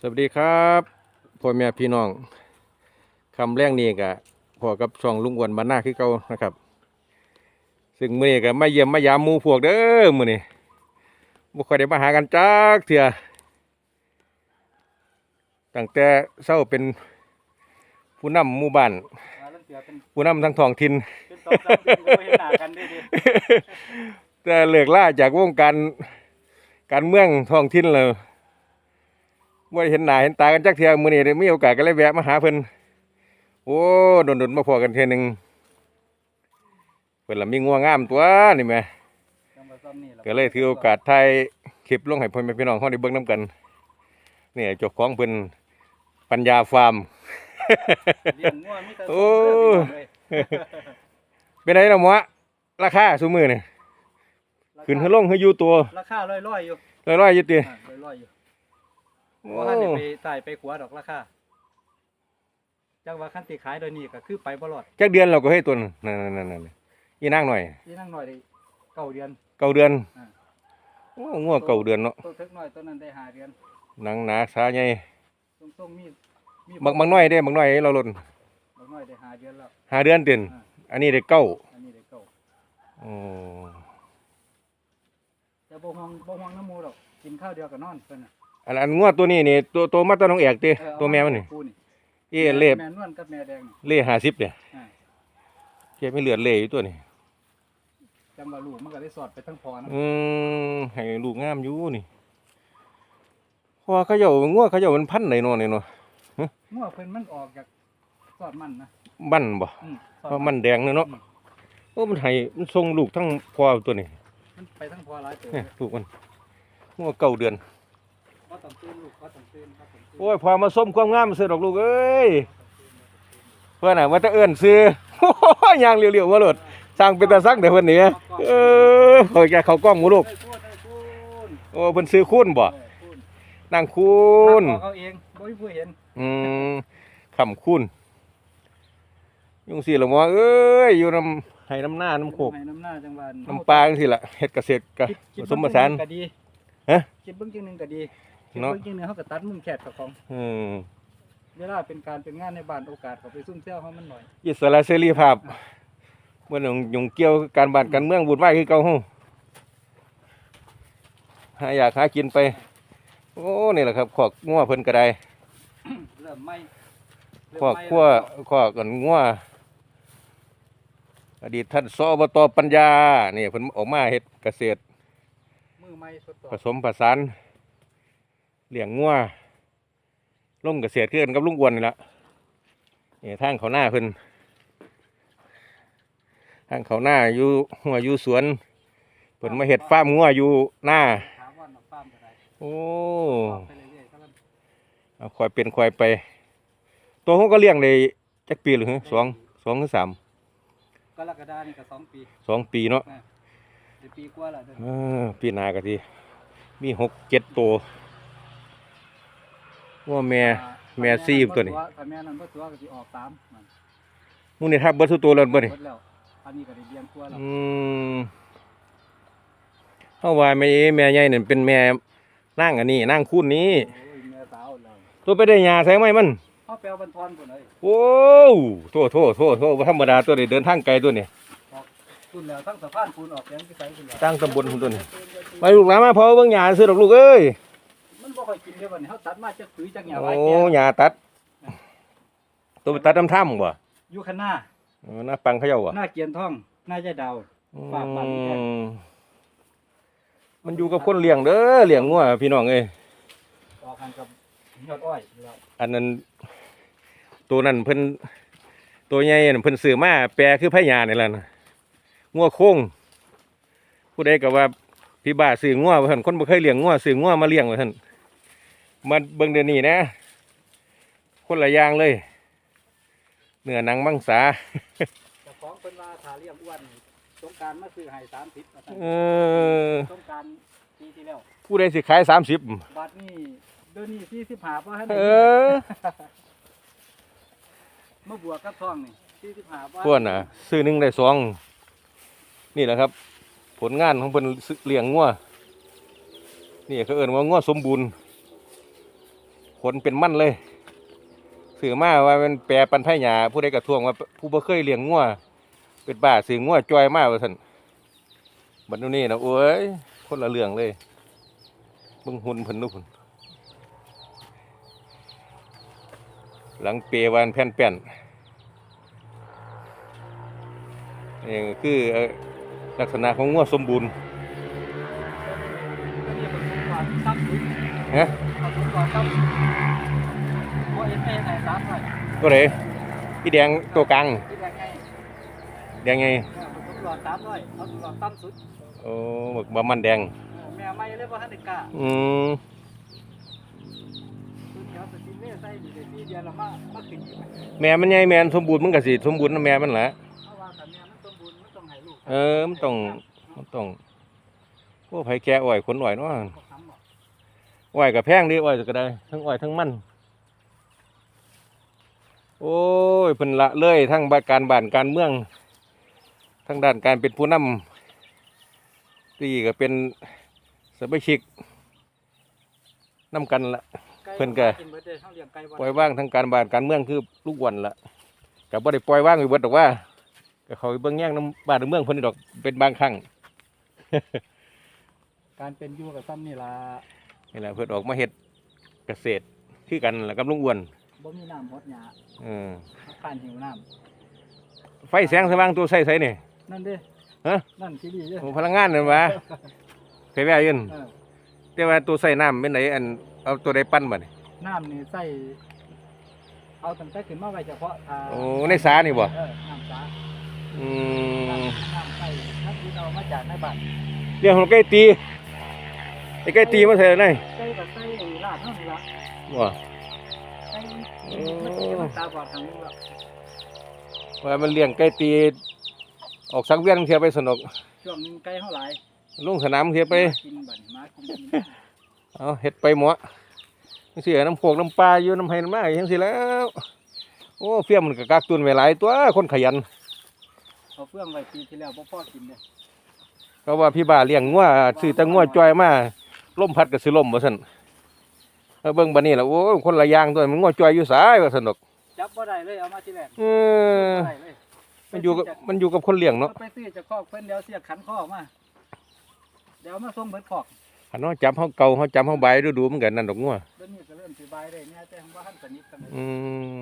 สวัสดีครับพ่อแม่พี่น้องคำแรกนี้กะพอกับช่องลุงอ้วนบ้านนาคือเก่านะครับ ซึ่งมื้อนี้ก็มาเยี่ยมมายามหมู่พวกเด้อมื้อนี้บ่ค่อยได้มาหากันจักเทื่อตั้งแต่เช้าเป็นผู้นำหมู่บ้านมาลังเสือเป็นผู้นำทั้งท้องถิ่นเป็นสองสามเดือนก็บ่เห็นหน้ากันด้วยดิแต่เลิกล่าจากวงการการเมืองท้องถิ่นแล้ วบ่ได้เห็นหน้าเห็นตากันจักเทื่อมื้อนี้ได้มีโอกาสก็เลยแวะมาหาเพิ่นโอ้โดนๆมาพอกันเทื่อหนึงเพิ่นละมีงัวงามตัวนี่แหมจังหวัดซ้ำนี่ล่ะก็เลยถือโอกาสถ่ายคลิปลงให้พ่อแม่พี่น้องเฮาได้เบิ่งนํกันนี่เจ้าของเพิ่นปัญญาฟาร์มเลี้ยงงัวมีแต่โอ้สมเด้อพี่น้องเอ้ยเป็นไงล่ะหมอราคาซุมื้อนี่ขึ้นให้ลงให้อยู่ตัวราคาร้อยๆอยู่ร้อยๆอยู่ติอ่าร้อยๆอยู่ โอ้บ่ทันได้ไปใส่ไปขวาดอกราคาจังว่าคันสิขายโดยนี้ก็คือไปบ่รอดจักเดือนเราก็ให้ตัวนั่นนั่นๆๆอีนางหน่อยที่นั่งหน่อยได้เก้าเดือนเก้าเดือนอ่าโอ้งัวเก้าเดือนเนาะตัวเล็กน้อยตัวนั้นได้ห้าเดือนหนังหนาสาใหญ่ตรงๆมีมีบักบักน้อยเด้บักน้อยเราลดบักน้อยได้ห้าเดือนแล้วห้าเดือนเต็นอ่าอันนี้ได้เก้าอันนี้ได้เก้าโอ้แต่บ่ห่วงบ่ห่วงน้ำหมูดอกกินข้าวเดียวก็นอนเพิ่นน่ะ อันอันงัวตัวนี้นี่ตัวตัวมาตัวน้องเอกติเออเอาตัวแม่มันนี่คู่นี่เอ้เล่แม่นวลกับแม่แดงนี่เล่ห้าสิบเนี่ยอ่าเพียไม่เหลือดเล่อยู่ตัวนี้จังว่าลูกมันก็ได้สอดไปทั้งพอนะอืมให้ลูกงามอยู่นี่เพราะว่าเขาเจ้างัวเขาเจ้ามันพันไหนเนาะนี่เนาะงัวเพิ่นมันออกจากสอดมันนะบันบ่อืมสอดเพราะมันแดงเนาะเนาะโอ้มันให้มันส่งลูกทั้งพ่อตัวนี้มันไปทั้งพอหลายตัวเนี่ยลูกมันงัวเก้าเดือน ก็ต้องตื่นลูกก็ต้องตื่นก็ต้องตื่นโอ้ยพอมาส้มความงามเสือดอกลูกเอ้ยเพื่อนน่ะว่าจะเอื้อนซื้อยางเรียวๆมาโลดสร้างเป็นตาซักเดี๋ยวเพิ่นนี่เออเขาแกเขากล้องหมูลูกได้พูดได้พูดโอ้เพิ่นซื้อคุณบ่เออพูดนั่งคุณบอกเขาเองบ่มีผู้เห็นอืมคำคุณ ยุงสิละหมอเอ้ย อยู่น้ำให้น้ำหน้าน้ำโคกให้น้ำหน้าจังหวัดน้ำปลาจังซี่ล่ะเฮ็ดเกษตรกะคิดคิผดสมผสานเบิ่งจังหงก็ดีฮะ คิดเบิ่งจังหนึงก็ดีคิด เนาะเบิ่งจังหนึงเขาก็ตัดมุมแคบกับของอืมเวลาเป็นการเป็นงานในบ้านโอกาสเขาไปซุ่มเซี่ยวเขามันหน่อยอิสระเสรีภาพบ่ต้องยุ่งเกี่ยวกับการบ้านการเมืองวุ่นวายคือเก่าฮู้หาอยากหากินไป โอ้นี่แหละครับขอกงัวเพิ่นก็ได้ เริ่มไหม่เริ่มขอกไหม้ขั้วขอกกันงัวอดีตท่านสอบตปัญญานี่เพิ่นออกมาเฮ็ดเกษตร มือไม้สดต่อผสมผสาน เลี้ยงงัวลงเกษตรคือกันกับลุงอ้วนนี่ละนี่ทางเขาหน้าเพิ่นทางเขาหน้าอยู่หัวอยู่สวนเพิ่นมาเฮ็ดฟาร์มงัวอยู่หน้าถามว่าน้ำฟาร์มจะได้โอ้ไปเรื่อยๆก็แล้วเอาคอยเป็นคอยไป ตัวเขาก็เลี้ยงได้จักปีหรือฮะสองสองหรือสามกรกฎานี่ก็สองปีสองปีเนาะเดี๋ยวปีกว่าและเดี๋ยวเออปีหน้าก็ทีมีหกเจ็ดตัว ว่าแม่แม่ซีมตัวนี้ถ้าแม่นั้นบ่ตัวก็สิออกสามนั่นมูนี่ทับเบิดทุกตัวแล้วเบ่นี่หมดแล้วอันนี้ก็ได้เลี้ยงกว่าแล้วอืมเฮาว่าแม่เอ๋แม่ใหญ่นั่นเป็นแม่นางอันนี้นางคูนนี้ โอ้ยแม่สาวแล้วตัวไปได้หญ้าใส่ไหมมัน เฮาไปเอาบันทอนพุ่นเอ้ยโอ้โทษโทษโทษโทษบ่ธรรมดาตัวนี้เดินทางไกลตัวนี้ พุ่นแล้วทั้งสะพานพุ่นออกแกงที่ไสพุ่นแล้วตั้งตำบลพุ่นตัวนี้ ไปลูกหลานมาพอเบิ่งหญ้าซื้อดอกลูกเอ้ยมัน บ่ค่อยกินเด้อบัดนี้เฮาตัดมาจากปุ๋ยจากหญ้าหโอ้ลายแก่หญ้าตัด ตัวไปตัดน้ำถ้ำบ่อยู่ข้างหน้าเออหน้าปังเขาเจ้าบ่หน้าเกียนทองหน้ายายดาวฝากบ้านนี่แหละอืมมันอยู่กับคนเลี้ยงเด้อเลี้ยงงัวพี่น้องเอ้ยออกหันกับยอดอ้อยแล้วอันนั้น ตัวนั้นเพิ่นตัวใหญ่นั่นเพิ่นซื้อมาแปลคือพญานี่แหละนะงัวโค้งผู้ใดก็ว่าพี่บ้าซื้องัวว่าท่านคนบ่เคยเลี้ยงงัวซื้องัวมาเลี้ยงว่าท่าน มาเบิ่งเดี๋ยวนี้นะ คนละอย่างเลย เนื้อหนังมังสาเจ้าของเพิ่นว่าถ้าเลี้ยงอ้วนสงกรารมาซื้อให้30ว่าซั่นเออสงกรารปีที่แล้วผู้ใดสิขายสามสิบบัดนี้เดี๋ยวนี้45บ่ทันเอได้อมาบวกกับทองนี่45บ่พวกน่ะ ซื้อหนึ่งได้สองนี่แหละครับ ผลงานของเพิ่นซื้อเลี้ยงงัวนี่เขาเอิ้นว่างัวสมบูรณ์ ขนเป็นมั่นเลยสื่อมาว่ามันแปรปันไผ่หยาผู้ใดกระทวงว่าผู้บ่เคยเลี้ยงงัวเป็นบ้าสื่องัวจอยมากว่าท่านบัดนู้นี่นะโอ้ยคนละเรื่องเลยเบิ่งหุ่นพิ่นนู่นพุ่นหลังเปรวานแผ่นแป้นนี่คือลักษณะของงัวสมบูรณ์เนก่อนตั้งสุดฮะ ก่อนตั้งสุดโอ้ยเอ็นเอไหนสามหน่อยก็เลยพี่แดงตัวกลางที่แรกไงแดงไงเอาสุดสามหน่อยเอาสุดก่อนตั้งสุดโอ้หมึกบะมันแดงออแม่ไม่เลยว่าท่านเด็กกล้าอืมสุดแถวสติเล่ใส่อยู่ในที่เดียวละมามาขึ้นอีกแม่มันใหญ่แม่นสมบูรณ์มันก็สิสมบูรณ์นะแม่มันแหละเพราะว่าแต่แม่มันสมบูรณ์มันต้องให้ลูกเออมันต้องมันต้องโอ้ไผแก่อ้อยขนอ้อยเนาะ อกอ้อยก็แพงดิอ้อยก็ได้ ทั้งอ้อยทั้งมัน โอ้ยเพิ่นละเลยทั้งบาการบ้านการเมืองทั้งด้านการเป็นผู้นำตีก็เป็นสมาชิกนำกันละไก่เพิ่นก็กินเบิดเลยเขาเลี้ยงไก่บ่ปล่อยว่างทั้งการบ้านการเมืองคือลูกวันละกับบ่ได้ปล่อยว่างไปเบิดดอกว่าก็เขาไปเบิ่งแย่งน้ำบ้านน้ำเมืองเพิ่นนี่ดอกเป็นบางครั้งการเป็นอยู่กับซ้ำนี่ล่ะ นี่แหละเพิ่นออกมาเฮ็ดเกษตรคือกันแล้วกับลุงอ้วนบ่มีน้ำหดหยาเออผ่านหิวน้ไฟแสงสว่างตัวใส่ใส่นี่ำนั่นเด้ฮะ นั่นที่ดีเด้โอ้พลังงานนั่นวะเคยแว่ยืนเออแต่ว่าตัวใส่น้ำเป็นไหนอันเอาตัวใดปั้นบ่นี่น้ำนี่ใส่เอาตั้งแต่ขึ้นมาไว้เฉพาะอ่าโอ้ในสานี่บ่เออน้ำสาอืมน้ำใส่น้ำที่เอามาจากในบ้านเรื่องของไก่ตี ไอ้ไก่ตีมาใส่ไหนใส่กับใส่ลาดเท่านี้ละว่าใส่โอ้มันสิมันตาบอดทางนึงละว่ามันเลี้ยงไก่ตี ออกสังเวียนเทียไปสนุกช่วงหนึงไก่เท่าไหร่ลงสนามเทียไปกินบั่นมากินกินเอาเฮ็ดไปหมอจังซี่น้ำโขกน้ำปลาอยู่น้ำไห้น้ำมาจังซี่แล้ว โอ้เฟียมมันก็กักตุนไว้หลายตัวคนขยันเอาเฟื่องไว้ปีที่แล้วบ่พอกินเลยเพราะว่าพี่บ้าเลี้ยงงัวซื้อแต่งัวจ้อยมา ลมพัดก็สิลมว่าซั่นเอาเบิ่งบัดนี้ล่ะโอ้ยคนละอย่างตัวมันงัวจ้อยอยู่สายว่าซั่นดอกจับบ่ได้เลยเอามาที่แรกเออบ่ได้เลยมันอยู่กับมันอยู่กับคนเลี้ยงเนาะไปซื้อจากคอกเพิ่นเดี๋ยวเสียขันคอกมาเดี๋ยวเอามาส่งเบิดคอกคันเฮาจับเฮาเก่าเฮาจับเฮาใบดูๆมันก็นั่นดอกงัวเดี๋ยวนี้ก็เริ่มสิบายได้เนี่ยแต่ว่าท่านสนิทกันเลยอืม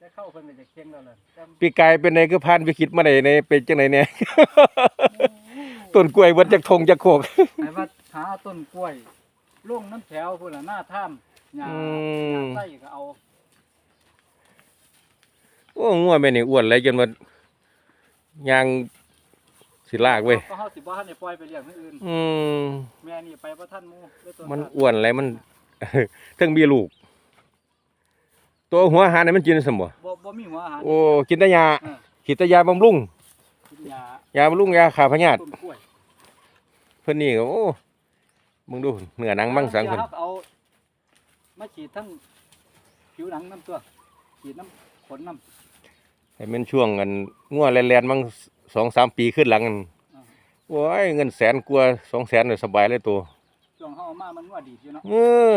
จะเข้าเพิ่นก็จะเคียงแล้วล่ะแต่ปีกายเป็นไงคือผ่านวิกฤตมาได้ในเป็นจังไดเนี่ยต้นกล้วยเบิดจากทงจากโคกไอ้ว่า หาต้นกล้วยลงน้ำแถวพุ่นน่ะหน้าถ้ำหญ้าอืหญ้ามไส้ก็เอาโอ้งัวแม่นี่อ้วนเลยจนว่ายางสิลากเว้ยก็เฮาสิบ่ทันได้ปล่อยไปเลี้ยงคนอื่น อืมแม่นี่ไปบ่ทันหมู่เลยตัวมันอ้วนอะไรมัน เทั้งมีลูก ตัวหัวอาหารนี่มันกินสมบ่บ่บ่มีหัวอาหารโอ้กินแต่ยาเออกินแต่ยาบำรุงกินยายาบำรุงยาขาพยาธิต้นกล้วยเพิ่นนี่ก็โอ้ มึงดูเนื้อหนังมังสังเพิ่เพิ่นเอา มาฉีดทั้งผิวหนังน้ำตัว ฉีดน้ำขนน้ำให้มันช่วงกันงัวแลนๆมังสองสามปีขึ้นหลังกันอ่าโอ้ยเงินแสนกว่าสองแสนเลยสบายเลยตัวช่วงเฮาเอามามันว่าดีดอยู่เนาะเออ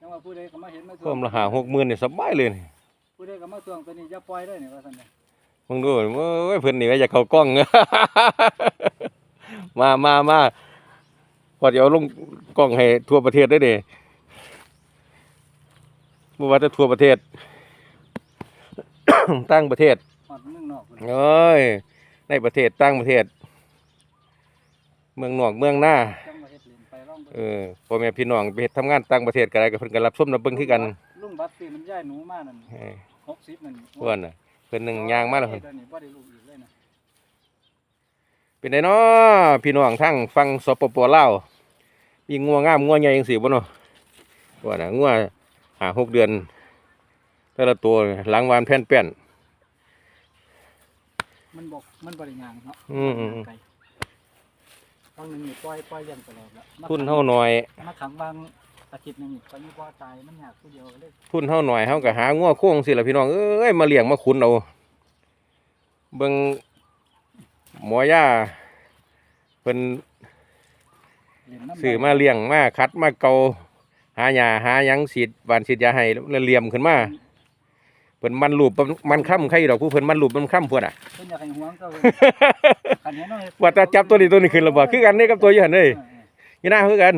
จังว่าผู้ใดก็มาเห็นมาเพิ่มละหาหกหมื่นนี่สบายเลยนี่ผู้ใดก็มาทวงตัวนี้อย่าปล่อยเด้อนี่ว่าซั่นเด้อมึงดูโอ้ยเพิ่นนี่ว่าอยากเข้ากล้อง มามามาพอเดี๋ยวลงกล้องให้ทั่วประเทศได้เด้บ่ว่าจะทั่วประเทศ ตั้งประเทศฮอดเมืองนอกพุ่นเอ้ยในประเทศตั้งประเทศ เมืองนอกเมืองหน้า จังว่าเฮ็ดเล่นไปลองเบิ่งเออพ่อแม่พี่น้องไปเฮ็ดทำงานต่างประเทศก็ได้ก็เพิ่นก็รับชมรับเบิ่งคือกันลุงบัตรสิมันย้ายหนูมานั่นเออ60นั่นเพิ่นน่ะเพิ่นหนึงย่างมาแล้วเพิ่น เดี๋ยนี้บ่ได้ลูกอีกเลยนะ เป็นไดเนาะพี่น้องทั้งฟังสปปลาวมีงัวงามงัวใหญ่จังซี่บ่เนาะว่าน่ะงัวหาหกเดือนแต่ละตัวหลังวานแผ่นแป้นมันบอกมันบ่ได้ย่างเนาะอืมอืมอืมไกลฟังหนึงนี่ปล่อยปล่อยอย่างตลอดละมาทุนเฮาน้อยมาขังวางอาทิตย์หนึงนี่ตอนนี้บ่ตายมันยากผู้เดียวเลยทุนเฮาหน่อยเฮาก็หางัวโค้งสิล่ะพี่น้องเอ้ยมาเลี้ยงมาขุนเอาเบิ่ง หมอย่าเพิ่นเล่นน้ำซื้อมาเลี้ยงมาคัดมาเกาหาหญ้าหาหยังฉีดหวานฉีดยาให้แล้วเหลี่ยมขึ้นมาเพิ่นมันรูปมันค่ำใครดอกผู้เพิ่นมันรูปมันค่ำพุ่นอะเพิ่นอยากให้ห่วงก็เพิ่นคันเห็นเนาะว่าแต่จับตัวนี้ตัวนี้ขึ้นแล้วบ่คือกันเด้กับตัวอยู่หั่นเด้เออยี่หน้าคือกัน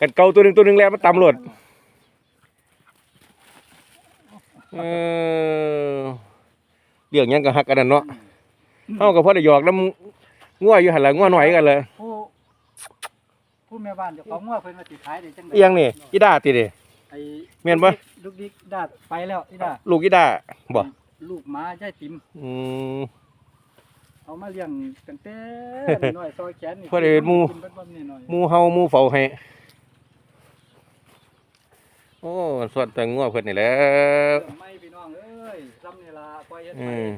กันเกาตัวหนึงตัวหนึงแล้วมันตำรวจเออเรื่องหยังก็ฮักกันนั่นเนาะ เฮาก็พอได้หยอกน้ำงัวอยู่หั่นล่ะงัวน้อยกันเลยผู้ผู้แม่บ้านเจ้าของว่าเพิ่นว่าสิขายได้จังได๋อีหยังนี่อีดาติเด้ ไอ้แม่นบ่ ลูกดิกดาดไปแล้วอีดาลูกอีดาบ่ลูกหมาย่ายติ๋มอืม เอามาเลี้ยงตั้งแต่น้อยๆซอยแขนนี่พอได้หมู่ กินเบิดบ่นี่น้อย หมู่เฮาหมู่เฝ้าให้โอ้สวดแต่งัวเพิ่นนี่แหล้วเริ่มไม่พี่น้องเอ้ยซ้ำนี่ล่ะปล่อยเฮ็ดอืไปม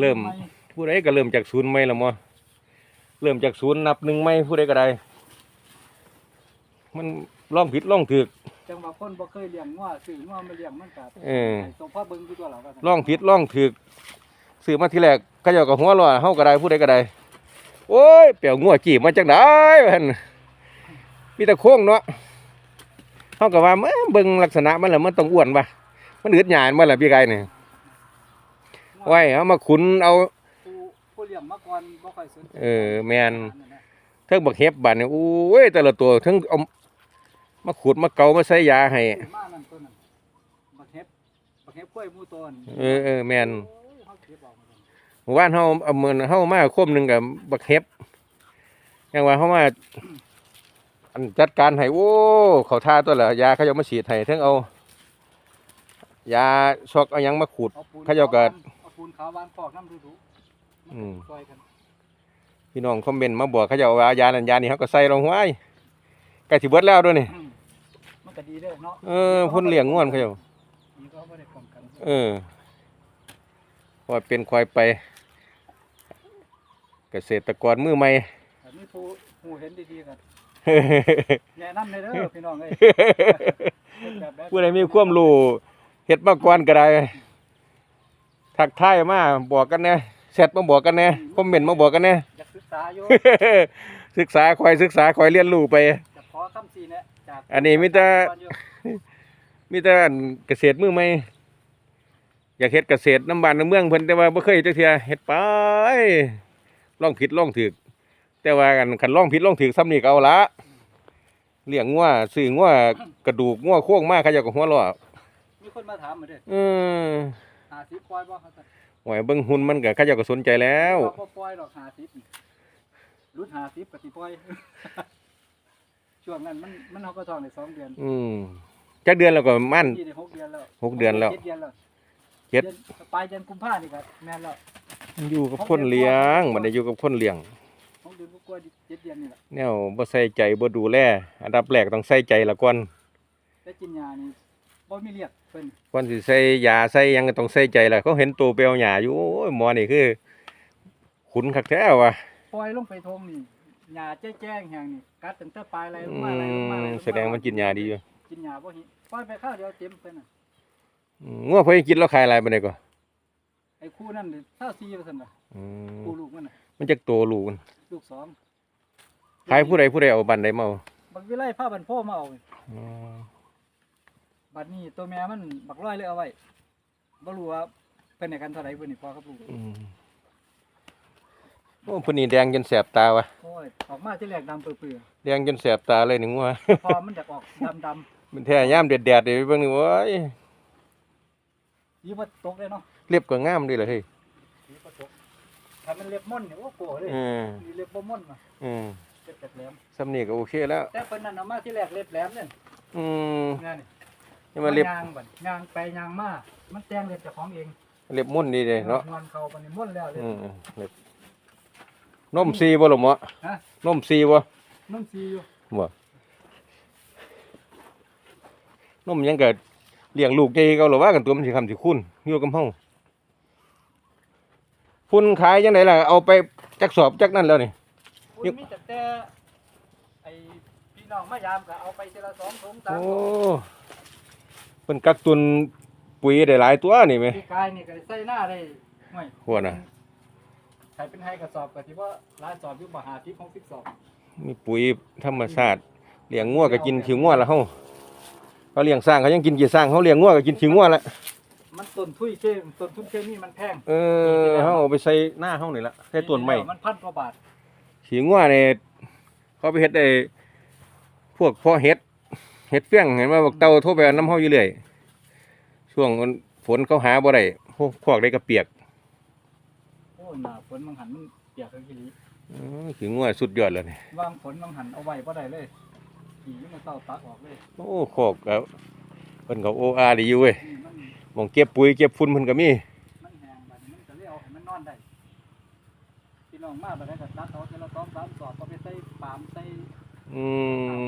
เริ่มไม่ ผู้ใดก็เริ่มจากศูนย์ใหม่ละมั้เริ่มจากศูนย์นับหนึ่งใหม่ผู้ใดก็ได้ มันล่องผิดล่องถูกจังว่าคนบ่เคยเลี้ยงงัวซื้องัวมาเลี้ยงมันก็เออให้ส่งพ่อเบิ่งอยู่ตัวเราว่าซั่นล่องผิดล่องถูกซื้อมาทีแรกเขาเจ้าก็หัวเร้อเฮาก็ได้ผู้ใดก็ได้โอ้ยเปียวงัวจีบมาจังได๋หั่นมีแต่โค้งเนาะเฮาก็ว่ามาเบิ่งลักษณะมันแล้วมันต้องอ้วนป่ะมันอึดหยานบ่ล่ะพี่ไก่นี่ไว้เอามาขุนเอาผู้ผู้ เลี้ยงมาก่อนบ่ค่อยสนใจเออแม่น เทิงบักเห็บบัดนี่โอ้ยแต่ละตัวเทิงเอามาขูดมาเกามาใส่ยาให้ ซื้อมานั่นตัวนั้นบักเห็บบักเห็บกล้วยหมู่ต้นเออเออแม่น โอ้ยเฮาเก็บออกมาซั่นเมื่อวานเฮาเอามือนเฮามาคมหนึงกับบักเห็บยังว่าเฮามาอันจัดการให้โอ้เขาท่าตัวละยาเขาจะมาฉีดให้เทิงเอา ยาช็อกเอาหยังมาขูดเอาปูนเขาเจ้าก็ เอาปูนขาวหวานปอกน้ำดูๆ อืม ซอยกันพี่น้องคอมเมนต์มาบอกเขาเจะว่ายานันยานี่เขาก็ใส่ลงไว้ใกล้สิเบิดแล้วด้วยนี่อืมมันก็ดีเด้อเนาะเออพ่นเลี้ยงง่วนเขาเจ้านี่ก็บ่ได้ป้องกันเออว่าเป็นควายไป เกษตรกรมือใหม่ แต่มีผู้หูเห็นดีๆกันแนะนำเลยเด้อพี่น้องเอ้ยเฮ็ดแบบผู้ใดมีความรู้เฮ็ดมาก่อนก็ได้ทักทายมาบอกกันแหน่ แชทมาบอกกันแหน่คอมเมนต์มาบอกกันแหน่ อยากศึกษาอยู่ศึกษาคอยศึกษาคอยเรียนรู้ไป จะขอคำชี้แนะจากอันนี้มีแต่มีแต่อันเกษตรมือใหม่อยากเฮ็ดเกษตรน้ำบ้านน้ำเมืองเพิ่นแต่ว่าบ่เคยจักเทื่อเฮ็ดไปลองผิดลองถูกแต่ว่ากันคันลองผิดลองถูกซ้ำนี่ก็เอาละเลี้ยงงัวซื้องัวกระดูกงัวโค้งมาเขาเจ้าก็หัวเราะมีคนมาถามมาเด้ออืม50ปล่อยบ่ครับท่าน หวยเบิ่งหุ่นมันก็เขาเจ้าก็สนใจแล้วว่าบ่ปล่อยดอก50นี่รุด50ก็สิปล่อย ช่วงนั้นมันมันเฮาก็ท้องได้สองเดือนอืมจักเดือนแล้วก็มั่นนี่ได้หกเดือนแล้วหกเดือนแล้วจ็ดเดือนแล้วเจ็ด ดือนปลายเดือนกุมภาพันธ์นี่ก็แม่นแล้วอยู่กับคนเลี้ยงมันได้อยู่กับคนเลี้ยง หกเดือนกว่าๆเจ็ดเดือนนี่แหละแนวบ่ใส่ใจบ่ดูแลอันดับแรกต้องใส่ใจละก่อนได้กินยานี่ บ่มีเลียดเพิ่นก่อนสิใส่ยาใส่หยังก็ต้องใส่ใจล่ะเขาเห็นตัวเปลวหญ้าอยู่โอ้ยหมอนี่คือ ขุนคักแท้ว่ะปล่อยลงไปทงนี่หญ้าแจ้งๆแห่งนี่กัดตั้งแต่ปลายไหลลอืงมาไหลลงมาไหลลมงมาแสดงมันกินยาดีอยู่กินยาบ่หิปล่อยไปข้าวเดียวเต็มเพิ่นน่ะอืมงัวเพิ่นกินแล้วขายอะไรปานใดก่อไอ้คู่นั่นนี่24ว่าซั่นน่ะอืมคู่ลูกมันน่ะมันจักตัวลูกมันลูกสองขายผู้ใดผู้ใดเอาบันใดมาเอาบักวิไลพาบันโพมาเอาอ๋อ บัดนี้ตัวแม่มันบักร้อยเลยเอาไว้บ่รู้ว่าเพิ่นให้กันเท่าไหร่เพิ่นนี่พอกับลูกอืมโอ้เพิ่นนี่แดงจนแสบตาว่ะโอ้ยออกมาที่แรกดำเปื่อยแดงจนแสบตาเลยนี่งัวๆพอมันจะออกดำๆมันแท้ยามแดดๆนี่เบิ่งนี่โอ้ยยีบตกเลยเนาะเล็บก็งามดีเลยเฮ้ยยีบตกถ้ามันเล็บม่อนเนี่ยโอ้โหเลยอืมมีเล็บบ่ม่อนมาอืมเล็บแหลม สำนีก็โอเคแล้ว แต่เพิ่นนั่นเอามาที่แรกเล็บแหลมเนี่ยอืมงานนี่ นี่มันเล็บยางบัดยางไปยางมามันแต่งเล็บเจ้าของเองเล็บมุ่นดีเลยเนาะนอนเข้าปานนี้ม่อนแล้วเลยอืมเล็บนมซีบ่ล่ะหมอฮะ นมซีบ่นุ่มซีอยู่บ่นมหยังก็เลี้ยงลูกใหญ่เก่าหรอว่ากันตัวมันสิคำสิคุณอยู่กับเฮาพุ่นขายจังไดล่ะเอาไปจักสอบจักนั่นแล้วนี่ คุณมีแต่แต่ไอ้พี่น้องมายามก็เอาไปทีละสองถุงสามโอ้ถุง เพิ่นกักตุนปุ๋ยได้หลายตัวนี่แหมพี่กายนี่ก็ใส่หน้าได้ห่วยหัวน่ะ ใครเป็นให้กระสอบก็ที่ว่าร้านสอบอยู่บ่หาที่ของสิบสอบมีปุ๋ยธรรมชาติเลี้ยงงัวก็กินขี้งัวละเฮาเขาเลี้ยงสร้างเขายังกินขี้สร้างเขาเลี้ยงงัวก็กินขี้งัวละมันต้นทุยเคมต้นทุนเคมีมันแพงเออเฮาเอาไปใส่หน้าเฮานี่ละใส่ต้นไม้มันพันกว่าบาทขี้งัวนี่เขาไปเฮ็ดได้พวกเพาะเห็ด เห็ดเฟี้ยงเห็นว่าบอกเต่าโทรไปเอาน้ำเฮาอยู่เรื่อยช่วงมันฝนเขาหาบ่ได้พวกพวกได้ก็เปียกโอ้ยหน้าฝนมังหันมันเปียกเลยทีนี้อือขี้งัวสุดยอดเลยนี่วางฝนมังหันเอาไว้บ่ได้เลยขี่มันเต้าตักออกเลยโอ้คอกก็เพิ่นก็โออาดีอยู่เว้ยนี่มันหมองเก็บปุ๋ยเก็บฝุ่นเพิ่นก็มีมันแห้งบัดนี้มันก็เลยเอาให้มันนอนได้พี่น้องมาบัดนี้ก็ตัดเอาทีละสองสามสอบเอาไปใส่ปาล์มใส่อื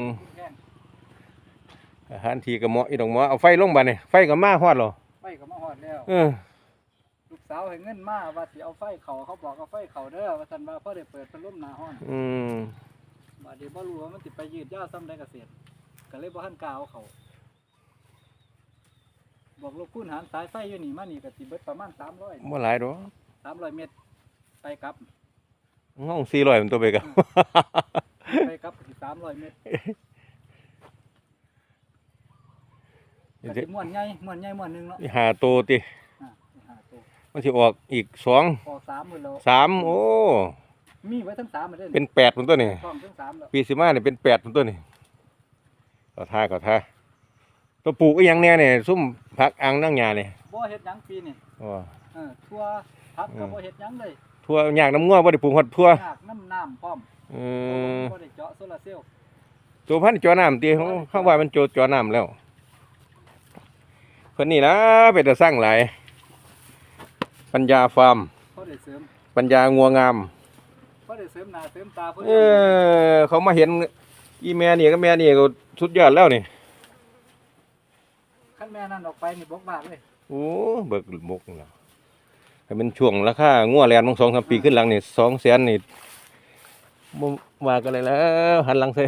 ม แห้ง อาหารทีก็เหมาะอีดอกเหมาะเอาไฟลงบัดนี่ไฟก็มาฮอดแล้วไฟก็มาฮอดแล้ว เออ ลูกสาวให้เงินมาว่าสิเอาไฟเขาเขาบอกเอาไฟเขาเด้อว่าซั่นว่าพอได้เปิดพัดลมหน้าห้องอืมบัดนี้บ่รู้ว่ามันสิไปยืดยาวซ้ำใดเกษตรก็เลยบ่ทันกล้าเอาเขาบอกลูกคุณหารสายไฟอยู่นี่มานี่ก็สิเบิดประมาณ300บ่หลายดอก300เมตร ไปกลับ ห้อง400มันตัวไปกับ ไปกลับก็สิ300เมตร ก็สิม่วนใหญ่ม่วนใหญ่ม่วนหนึงเนาะหาโตติอ่าหาตัวมันสิออกอีกสองออก3มื้อแล้วสามโอ้มีไว้ทั้ง3มื้อเด้อเป็นแปดพุ่นตัวนี่ท้องทั้ง3แล้วปีสิมาเนี่ยเป็นแปดพุ่นตัวนี่ก็ท่าก็ท่าตัวปลูกอีหยังแน่เนี่ยซุ่มผักอังนั่งหญ้านี่บ่เฮ็ดหยังปีนี่อ๋อเออทั่วพักก็บ่เฮ็ดหยังเลยทั่วหญ้าน้ำงัวบ่ได้ปลูกฮอดทั่วยากน้ำน้ำพร้อมอืมบ่ได้เจาะโซลาร์เซลล์ตัวพันธุ์จอน้ำตีเขาเขาว่ามันโจจอน้ำแล้ว เพิ่นนี่นะเป็นตะสร้างหลาย ปัญญาฟาร์มพอได้เสริมปัญญางัวงามพอได้เสริมหน้าเสริมตาเพิ่นเออ เขามาเห็น อีแม่นี่ก็แม่นี่ก็สุดยอดแล้วนี่คันแม่นั่นออกไปนี่บกบากเลยโอ้เบิกบกแล้วให้มันช่วงราคางัวแลนบางสองสามปีขึ้นหลังนี่สองแสนนี่บ่ว่ากันเลยแล้ว หันหลังใส่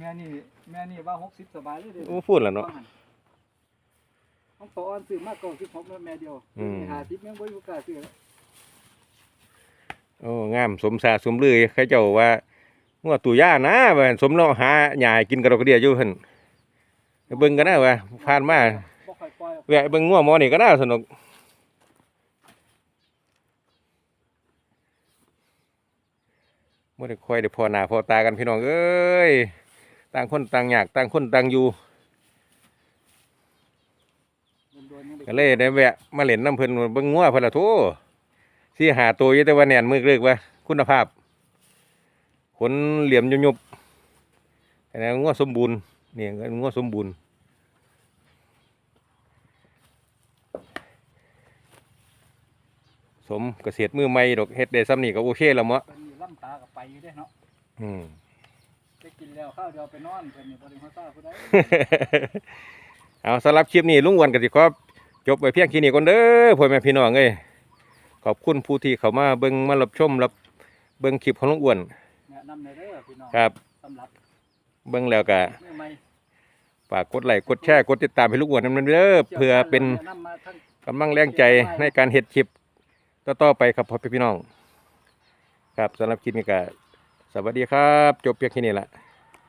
แม่นี่แม่นี่ว่า60สบายเลยเด้โอ้พูดแล้วเนาะ ของปออนซื้อมาเก่า16แล้วแม่เดียวอืม50แม่งบ่อยู่กล้าซื้อแล้วโอ้งามสมสาสมลือเขาเจ้าว่างัวตุย่านะว่าสมเนาะหาหญ้าให้กินกระดอกกระเดียอยู่หั่นไปเบิ่งกันนะว่าผ่านมาบ่ค่อยปล่อยออกแวะเบิ่งงัวหมอนี่ก็น่าสนุกบ่ได้ค่อยได้พอหน้าพอตากันพี่น้องเอ้ยต่างคนต่างอยากต่างคนต่างอยู่ โดนๆยังได้ ก็เลยได้แวะมาเล่นน้ำเพิ่นเบิ่งงัวเพิ่นละโทสิหาตัวอยู่แต่ว่าแน่นมือเลิกว่าคุณภาพ ขนเหลี่ยมยุบๆแต่งัวสมบูรณ์นี่งัวสมบูรณ์สมเกษตรมือใหม่ดอกเฮ็ดได้ซ้ำนี่ก็โอเคแล้วมั้งเพิ่นนี่ล่ำตาก็ไปอยู่เด้เนาะอืมได้กินแล้วข้าวเดียวไปนอนเพิ่นนี่บ่ได้ฮู้ซ่าผู้ใดเอาสำหรับคลิปนี้ลุงอ้วนก็สิขอ จบไปเพียงแค่นี้ก่อนเด้อพ่อแม่พี่น้องเอ้ยขอบคุณผู้ที่เข้ามาเบิ่งมารับชมรับเบิ่งคลิปของลุงอ้วนแนะนำในเด้อพี่น้องครับสำหรับเบิ่งแล้วก็มือใหม่ฝากกดไลค์กดแชร์กดติดตามให้ลุงอ้วนนำเด้อเพื่อเป็นแนะนำมาทั้งกำลังแรงใจในการเฮ็ดคลิปต่อๆไปครับพ่อพี่น้อง ครับสำหรับคลิปนี้ก็สวัสดีครับ จบเพียงแค่นี้ละ